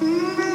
Mm-hmm.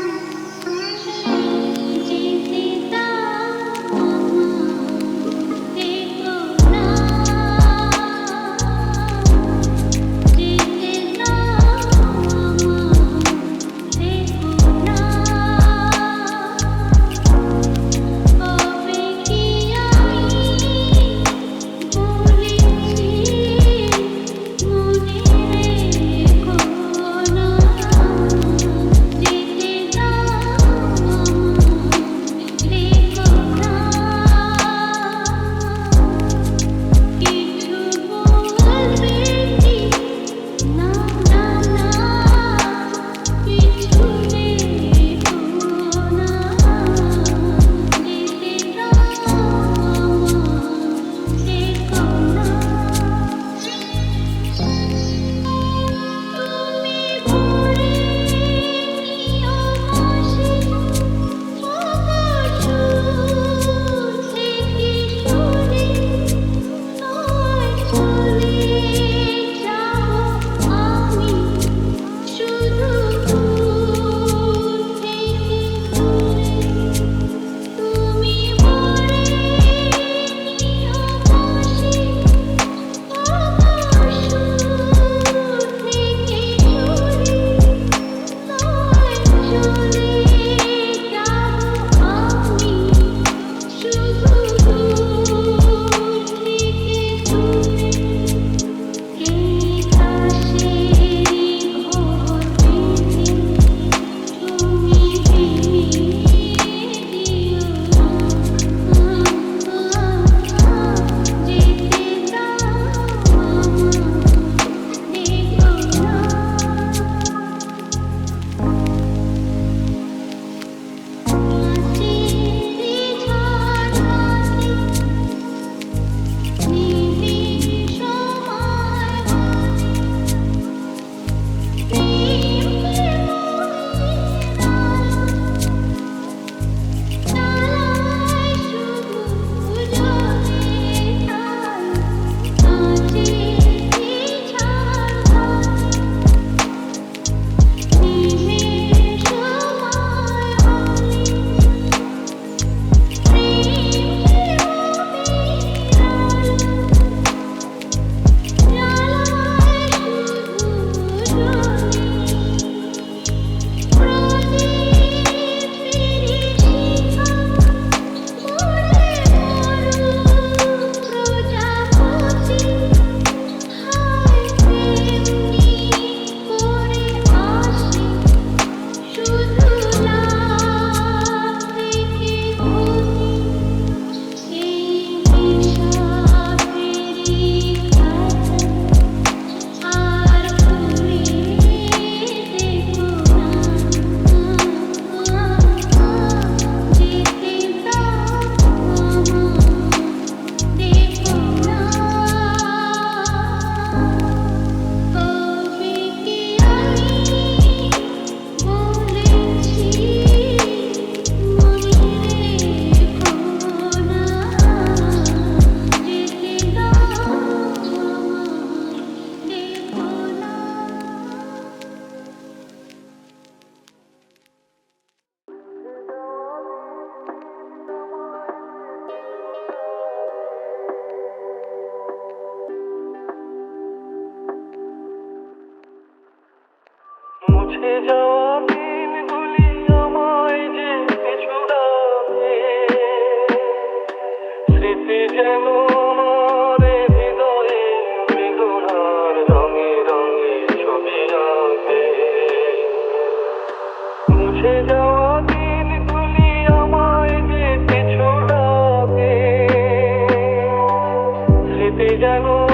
te llamo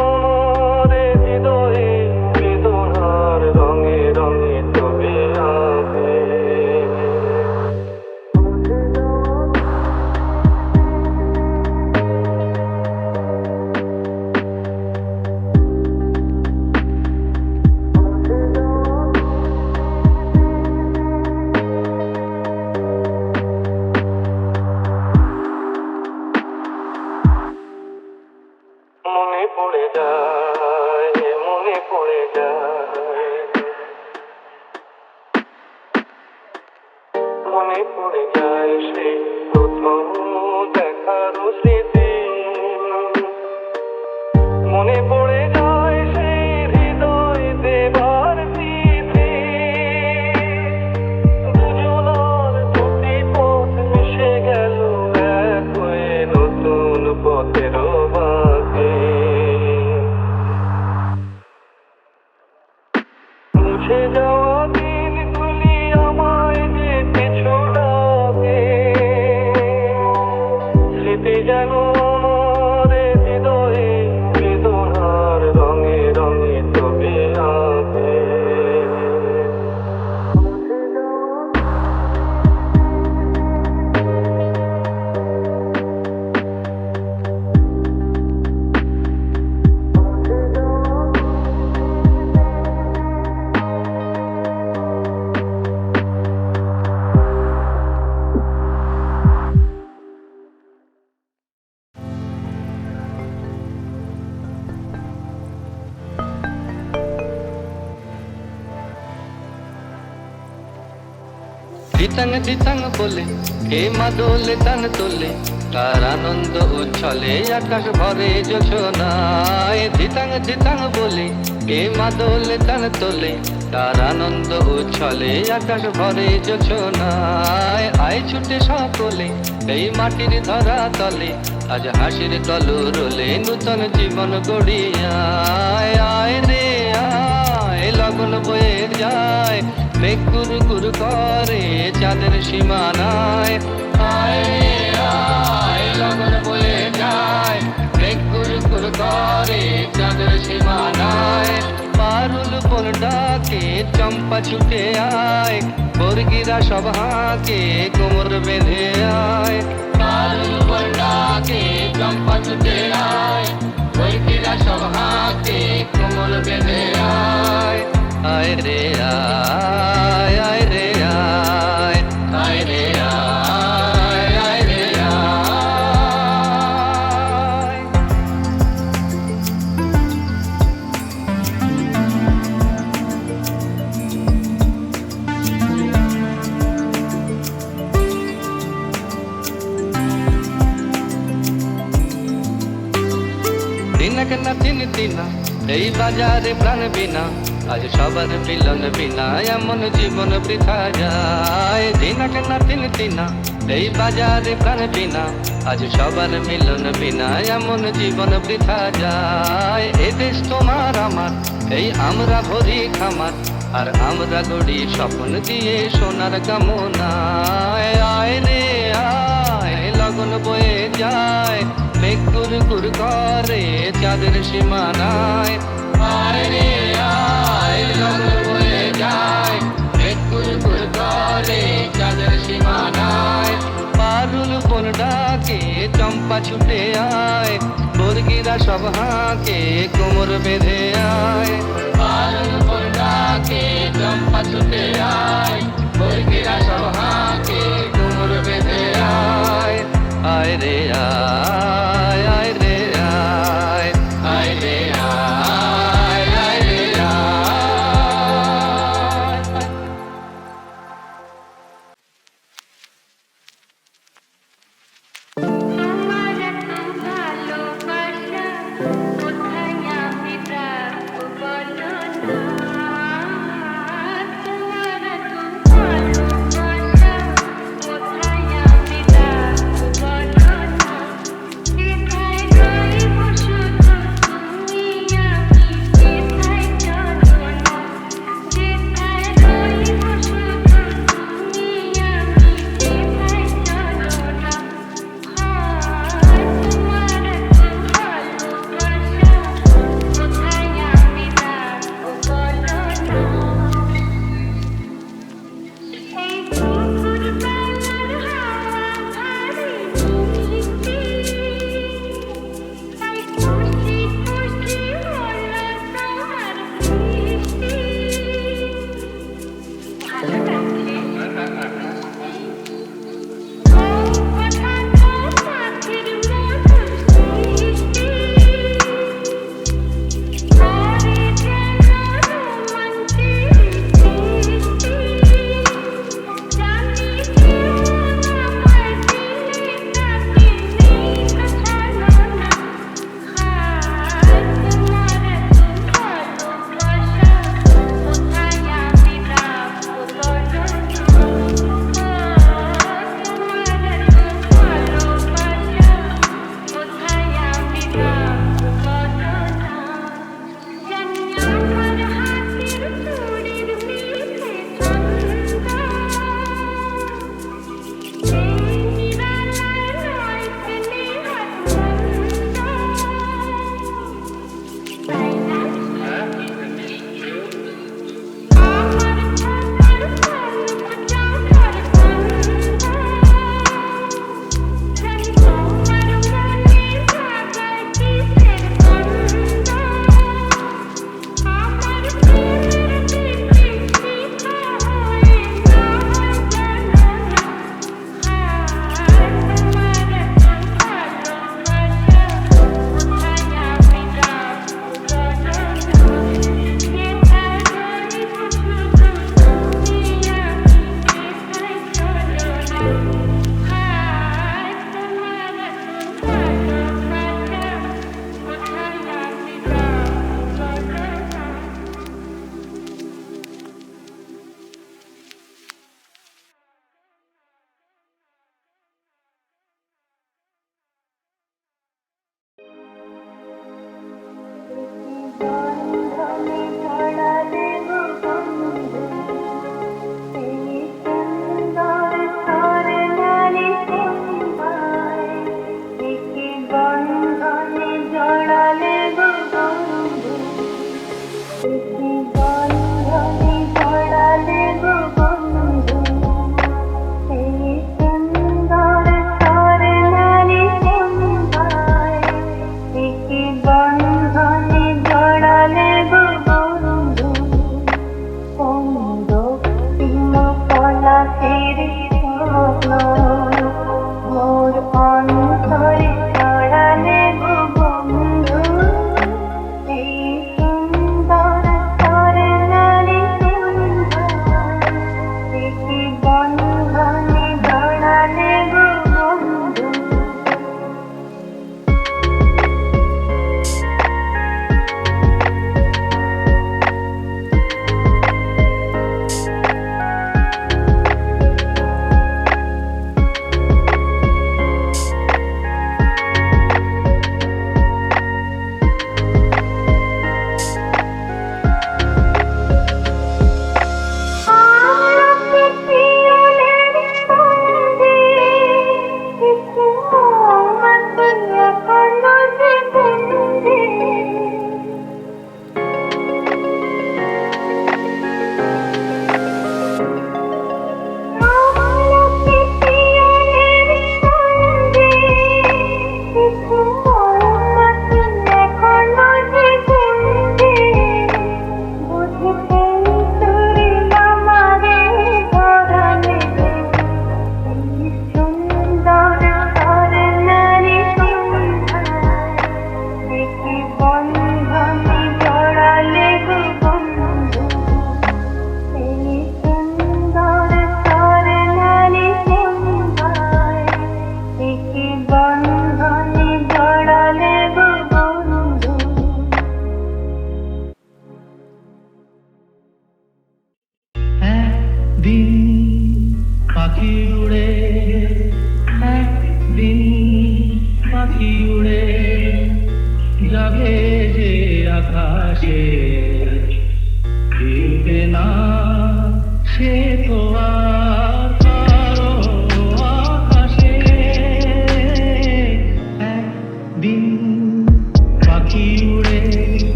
দিতাং দিতাং বলে মা দোলে তান তোলে। তার আনন্দ উচ্ছলে আকাশ ভরে যোছনায়। দিতাং দিতাং বলে মা দোলে তান তোলে। তার আনন্দ উচ্ছলে আকাশ ভরে যোছনায়। আয় ছুটে সকলে, এই মাটির ধরা তলে। আজ হাসির তলু রোলে নূতন জীবন গড়িয়ায়। আয় রে, আয়, লগন বয়ে যায়। মেঘ গুরু গুরু করে চাঁদের সীমানায়। আয় রে আয় লগন বয়ে যায়। মেঘ গুরু গুরু করে চাঁদের সীমানায়। পারুল বন ডাকে চম্পা ছুটে আয়। বর্গিরা সব হাঁকে কোমর বেঁধে আয়। পারুল ডাকে চম্পা ছুটে আয়। বর্গিরা সব হাঁকে কোমর বেঁধে আয়। আয় রে আয় আয় রে আয় আয় রে আয় আয় রে আয়। দিনক না দিন দিনা, এই বাজারে প্রাণ বিনা। আজ সবার মিলন বিনা এমন জীবন বৃথা যায়। দিনক না দিন দিনা এই বাজারে প্রাণ বিনা। আজ সবার মিলন বিনা এমন জীবন বৃথা যায়। এ দেশ তোমার আমার, এই আমরা ভরি খামার। আর আমরা গড়ি স্বপ্ন দিয়ে সোনার কামনায়। আয় রে, আয়, লগন বয়ে যায়। মেঘ গুর গুর করে চাঁদের সীমানায়। আয় রে, আয়। করে চাঁদের সীমানায় পারুল বন ডাকে, চম্পা ছুটে আয়। বর্গিরা সব হাঁকে, কোমর বেঁধে আয়। পারুল বন ডাকে, চম্পা ছুটে আয়। বর্গিরা সব হাঁকে, কোমর বেঁধে আয়। আয় রে, আয় আয়